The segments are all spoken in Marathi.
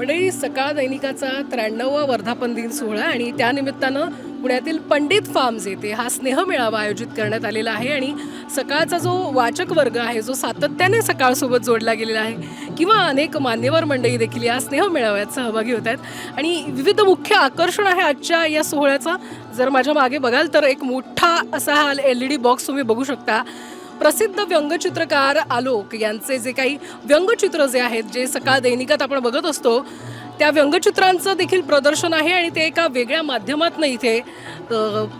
मंडळी सकाळ दैनिकाचा त्र्याण्णववा वर्धापन दिन सोहळा आणि त्यानिमित्तानं पुण्यातील पंडित फार्म्स येथे हा स्नेह मेळावा आयोजित करण्यात आलेला आहे आणि सकाळचा जो वाचक वर्ग आहे जो सातत्याने सकाळसोबत जोडला गेलेला आहे किंवा अनेक मान्यवर मंडळी देखील या स्नेह मेळाव्यात सहभागी होत आहेत. आणि विविध मुख्य आकर्षण आहे आजच्या या सोहळ्याचा. जर माझ्या मागे बघाल तर एक मोठा असा हा एल ई डी बॉक्स तुम्ही बघू शकता. प्रसिद्ध व्यंगचित्रकार आलोक यांचे जे काही व्यंगचित्र जे आहेत जे सकाळ दैनिकात आपण बघत असतो त्या व्यंगचित्रांचं देखील प्रदर्शन आहे आणि ते एका वेगळ्या माध्यमातनं इथे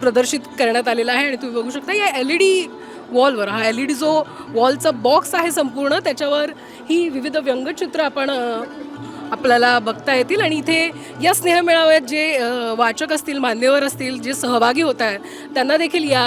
प्रदर्शित करण्यात आलेलं आहे आणि तुम्ही बघू शकता या एल ई डी वॉलवर हा एल ई डी जो वॉलचा बॉक्स आहे संपूर्ण त्याच्यावर ही विविध व्यंगचित्र आपण आपल्याला बघता येतील आणि इथे या स्नेहमेळाव्यात जे वाचक असतील मान्यवर असतील जे सहभागी होत आहेत त्यांना देखील या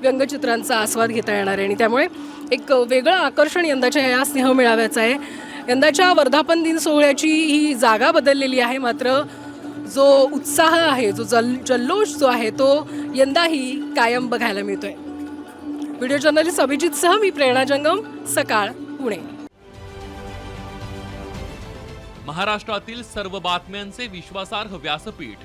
व्यंगचित्रांचा आस्वाद घेता येणार आहे. आणि त्यामुळे एक वेगळं आकर्षण यंदाच्या या स्नेहमेळाव्याचं आहे. यंदाच्या वर्धापन दिन सोहळ्याची ही जागा बदललेली आहे. मात्र जो उत्साह आहे जो जल जल्लोष जो आहे तो यंदाही कायम बघायला मिळतोय. व्हिडिओ जर्नलिस्ट अभिजित सह मी प्रेरणा जंगम सकाळ पुणे. महाराष्ट्रातील सर्व बातम्यांचे विश्वासार्ह व्यासपीठ.